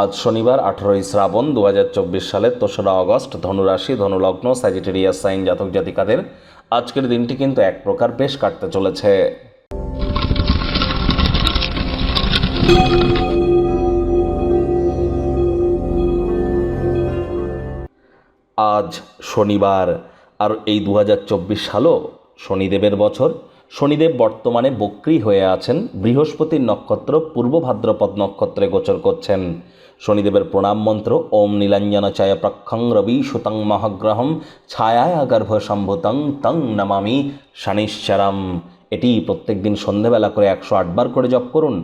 আজ শনিবার, আঠারোই শ্রাবণ দু সালের তেসরা অগস্ট, ধনুরাশি, ধনুলগ্ন স্যাজিটেরিয়াস সাইন জাতক জাতিকাদের আজকের দিনটি কিন্তু এক প্রকার বেশ কাটতে চলেছে। আজ শনিবার, আর এই দু হাজার চব্বিশ সালও শনিদেবের বছর। শনিদেব বর্তমানে বক্রি হয়ে আছেন, বৃহস্পতির নক্ষত্র পূর্ব ভাদ্রপদ নক্ষত্রে গোচর করছেন। শনিদেবের প্রণাম মন্ত্র, ওম নীলাঞ্জন চায় প্রক্ষং রবি সুতং মহাগ্রহম, ছায়ায় গর্ভ সম্ভুতং তং নমামি শনিশ্চরম। এটি প্রত্যেক দিন সন্ধেবেলা করে একশো আটবার করে জপ করুন।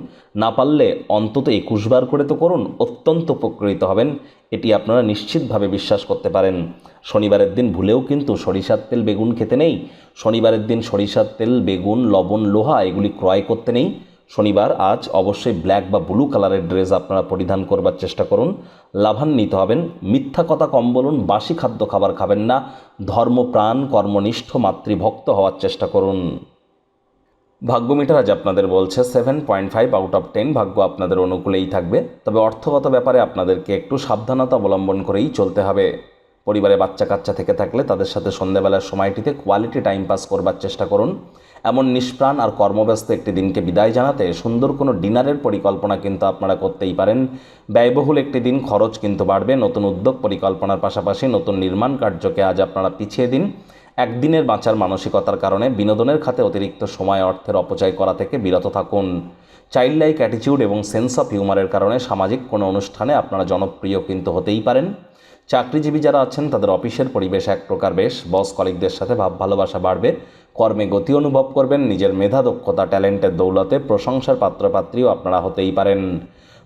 না পারলে অন্তত একুশবার করে তো করুন, অত্যন্ত উপকৃত হবেন। এটি আপনারা নিশ্চিতভাবে বিশ্বাস করতে পারেন। শনিবারের দিন ভুলেও কিন্তু সরিষার তেল, বেগুন খেতে নেই। শনিবারের দিন সরিষার তেল, বেগুন, লবণ, লোহা, এগুলি ক্রয় করতে নেই। শনিবার আজ অবশ্যই ব্ল্যাক বা ব্লু কালারের ড্রেস আপনারা পরিধান করবার চেষ্টা করুন। লাভান্বিত হবেন। মিথ্যা কথা কম বলুন, বাসি খাদ্য খাবার খাবেন না। ধর্মপ্রাণ কর্মনিষ্ঠ, মাতৃভক্ত হওয়ার চেষ্টা করুন। ভাগ্য মিটার আজ আপনাদের বলছে seven point five out of ten ভাগ্য আপনাদের অনুকূলেই থাকবে। তবে অর্থগত ব্যাপারে আপনাদেরকে একটু সাবধানতা অবলম্বন করেই চলতে হবে। পরিবারে বাচ্চা কাচ্চা থেকে থাকলে তাদের সাথে সন্ধ্যাবেলার সময়টিতে কোয়ালিটি টাইম পাস করবার চেষ্টা করুন। এমন নিষ্প্রাণ আর কর্মব্যস্ত একটি দিনকে বিদায় জানাতে সুন্দর কোনো ডিনারের পরিকল্পনা কিন্তু আপনারা করতেই পারেন। ব্যয়বহুল একটি দিন খরচ কিন্তু বাড়বে। নতুন উদ্যোগ পরিকল্পনার পাশাপাশি নতুন নির্মাণ কার্যকে আজ আপনারা পিছিয়ে দিন। একদিনের বাঁচার মানসিকতার কারণে বিনোদনের খাতে অতিরিক্ত সময়, অর্থের অপচয় করা থেকে বিরত থাকুন। চাইল্ড লাইক অ্যাটিটিউড এবং সেন্স অফ হিউমারের কারণে সামাজিক কোনো অনুষ্ঠানে আপনারা জনপ্রিয় কিন্তু হতেই পারেন। চাকরিজীবী যারা আছেন, তাদের অফিসের পরিবেশ এক প্রকার বেশ। বস কলিকদের সাথে ভাব ভালোবাসা বাড়বে। কর্মে গতি অনুভব করবেন। নিজের মেধা, দক্ষতা ট্যালেন্টের দৌলতে প্রশংসার পাত্রপাত্রীও আপনারা হতেই পারেন।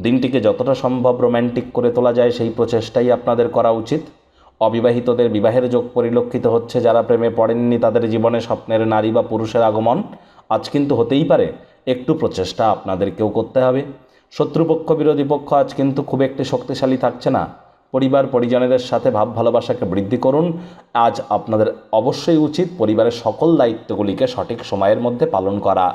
দিনটিকে যতটা সম্ভব রোম্যান্টিক করে তোলা যায় সেই প্রচেষ্টাই আপনাদের করা উচিত। অবিবাহিতদের বিবাহের যোগ পরিলক্ষিত হচ্ছে যারা প্রেমে পড়েননি তাদের জীবনে স্বপ্নের নারী বা পুরুষের আগমন। আজ কিন্তু হতেই পারে, একটু প্রচেষ্টা আপনাদেরকেও করতে হবে। শত্রুপক্ষ, বিরোধী পক্ষ আজ কিন্তু খুব একটি শক্তিশালী থাকছে না। পরিবার, পরিজনেদের সাথে ভাব ভালোবাসাকে বৃদ্ধি করুন। আজ আপনাদের অবশ্যই উচিত পরিবারের সকল দায়িত্বগুলিকে সঠিক সময়ের মধ্যে পালন করা।